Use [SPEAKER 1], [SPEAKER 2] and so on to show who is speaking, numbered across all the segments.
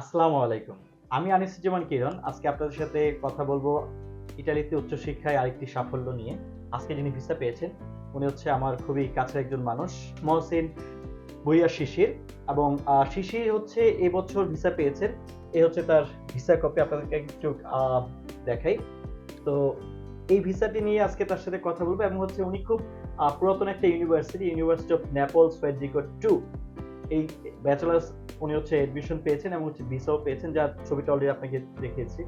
[SPEAKER 1] আসসালামু আলাইকুম। আমি আনিসুজ্জামান কিরণ, আজকে আপনাদের সাথে কথা বলব ইটালিতে উচ্চশিক্ষায় আরেকটি সাফল্য নিয়ে। আজকে যিনি ভিসা পেয়েছেন, উনি হচ্ছে আমার খুবই কাছের একজন মানুষ, মহসিন ভুইয়া শিশির। এবং শিশির হচ্ছে এবছর ভিসা পেয়েছেন। এ হচ্ছে তার ভিসা কপি আপনাদেরকে একটু দেখাই। তো এই ভিসাটি নিয়ে আজকে তার সাথে কথা বলব এবং হচ্ছে উনি খুব পুরাতন একটা university university of Naples Federico two এই ব্যাচেলার্স উনি হচ্ছে এডমিশন পেয়েছেন এবং হচ্ছে ভিসাও পেয়েছেন যার ছবিটা অলরেডি আপনাকে দেখিয়েছি।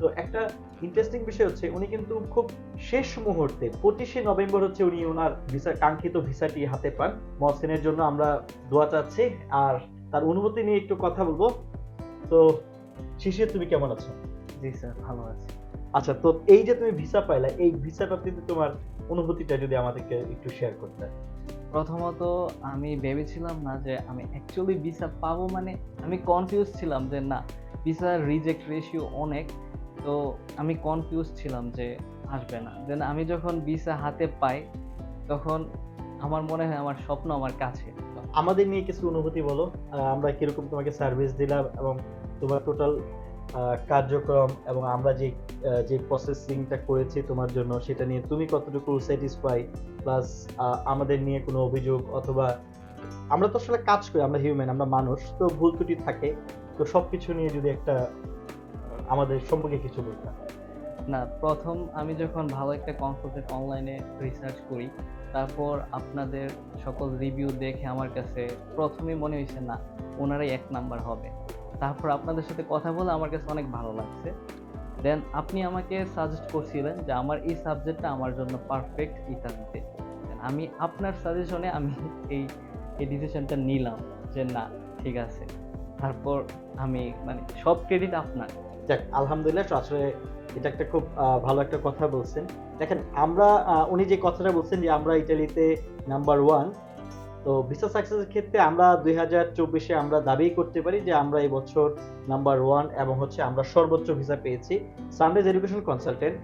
[SPEAKER 1] তো একটা ইন্টারেস্টিং বিষয় হচ্ছে উনি কিন্তু খুব শেষ মুহূর্তে পঁচিশে নভেম্বর হচ্ছে উনি ওনার ভিসা কাঙ্ক্ষিত ভিসাটি হাতে পান। মহসিনের জন্য আমরা দোয়া চাচ্ছি আর তার অনুভূতি নিয়ে একটু কথা বলব। তো শিশির তুমি কেমন আছো?
[SPEAKER 2] জি স্যার ভালো আছি।
[SPEAKER 1] আচ্ছা তো এই যে তুমি ভিসা পাইলা এই ভিসা প্রাপ্তিতে তোমার অনুভূতিটা যদি আমাদেরকে একটু শেয়ার করতে।
[SPEAKER 2] প্রথমত আমি ভেবেছিলাম না যে আমি অ্যাকচুয়ালি ভিসা পাবো মানে আমি কনফিউজ ছিলাম যে না ভিসা রিজেক্ট রেশিও অনেক, তো আমি কনফিউজ ছিলাম যে আসবে না। দেন আমি যখন ভিসা হাতে পাই, তখন আমার মনে হয় আমার স্বপ্ন আমার কাছে।
[SPEAKER 1] আমাদের নিয়ে কিছু অনুভূতি বলো আমরা কীরকম তোমাকে সার্ভিস দিলাম এবং তোমার টোটাল কার্যক্রম এবং আমরা যে যে প্রসেসিংটা করেছি তোমার জন্য, সেটা নিয়ে তুমি কতটুকু স্যাটিসফাই প্লাস আমাদের নিয়ে কোনো অভিযোগ অথবা আমরা তো আসলে কাজ করি, আমরা হিউম্যান আমরা মানুষ, তো ভুল ত্রুটি থাকে। তো সবকিছু নিয়ে যদি একটা আমাদের সম্পর্কে কিছু বলতাম
[SPEAKER 2] না, প্রথম আমি যখন ভালো একটা কনসালটেন্ট অনলাইনে রিসার্চ করি, তারপর আপনাদের সকল রিভিউ দেখে আমার কাছে প্রথমে মনে হয়েছে, না, ওনারাই এক নাম্বার হবে। তারপর আপনাদের সাথে কথা বলে আমার কাছে অনেক ভালো লাগছে। দেন আপনি আমাকে সাজেস্ট করছিলেন যে আমার এই সাবজেক্টটা আমার জন্য পারফেক্ট ইত্যাদিতে। আমি আপনার সাজেশনে আমি এই এই ডিসিশনটা নিলাম যে না, ঠিক আছে। তারপর আমি মানে সব ক্রেডিট আপনার।
[SPEAKER 1] যাক, আলহামদুলিল্লাহ আসলে এটা একটা খুব ভালো একটা কথা বলছেন। দেখেন, আমরা উনি যে কথাটা বলছেন যে আমরা ইটালিতে নাম্বার ওয়ান তো ভিসা সাকসেসের ক্ষেত্রে আমরা দুই হাজার চব্বিশে আমরা দাবি করতে পারি যে আমরা এই বছর নাম্বার ওয়ান এবং হচ্ছে আমরা সর্বোচ্চ ভিসা পেয়েছি সানডেজ এডুকেশন কনসালটেন্ট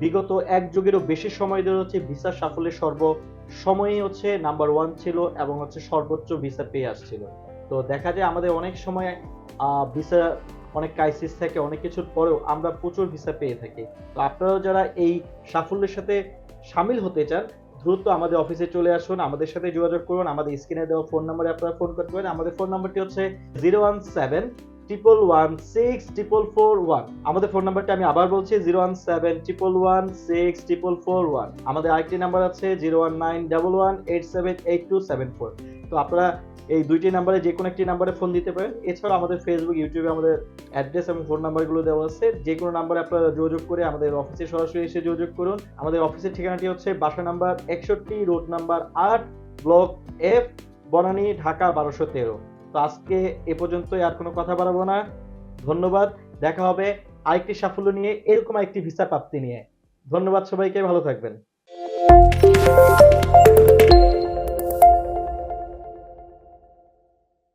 [SPEAKER 1] বিগত এক যুগেরও বেশি সময় ধরে হচ্ছে ভিসা সাফল্যের সর্ব সময়ই হচ্ছে নাম্বার ওয়ান ছিল এবং হচ্ছে সর্বোচ্চ ভিসা পেয়ে আসছিল। তো দেখা যায় আমাদের অনেক সময় ভিসা অনেক ক্রাইসিস থাকে, অনেক কিছুর পরেও আমরা প্রচুর ভিসা পেয়ে থাকি। তো আপনারাও যারা এই সাফল্যের সাথে সামিল হতে চান দ্রুত আমাদের অফিসে চলে আসুন, আমাদের সাথে যোগাযোগ করুন, আমাদের স্ক্রিনে দেওয়া ফোন নাম্বারে আপনারা ফোন করতে পারেন। আমাদের ফোন নাম্বারটি হচ্ছে zero one seven triple one six triple four one আমাদের ফোন নাম্বারটা আমি আবার বলছি zero one seven triple one six triple four one আমাদের আরেকটি নাম্বার আছে zero one nine double one eight seven eight two seven four তো আপনারা এই দুইটি নাম্বারে যে কোনো একটি নাম্বারে ফোন দিতে পারেন। এছাড়াও আমাদের ফেসবুক ইউটিউবে আমাদের অ্যাড্রেস এবং ফোন নাম্বারগুলো দেওয়া আছে। যে কোনো নাম্বারে আপনারা যোগাযোগ করে আমাদের অফিসে সরাসরি এসে যোগাযোগ করুন। আমাদের অফিসের ঠিকানাটি হচ্ছে বাসা নাম্বার একষট্টি, রোড নাম্বার আট, ব্লক এফ বনানী, ঢাকা বারোশো তেরো। তো আজকে এ পর্যন্তই আর কোনো কথা বাড়াবো না। ধন্যবাদ। দেখা হবে আরেকটি সাফল্য নিয়ে, এরকম একটি ভিসা প্রাপ্তি নিয়ে। ধন্যবাদ সবাইকে, ভালো থাকবেন।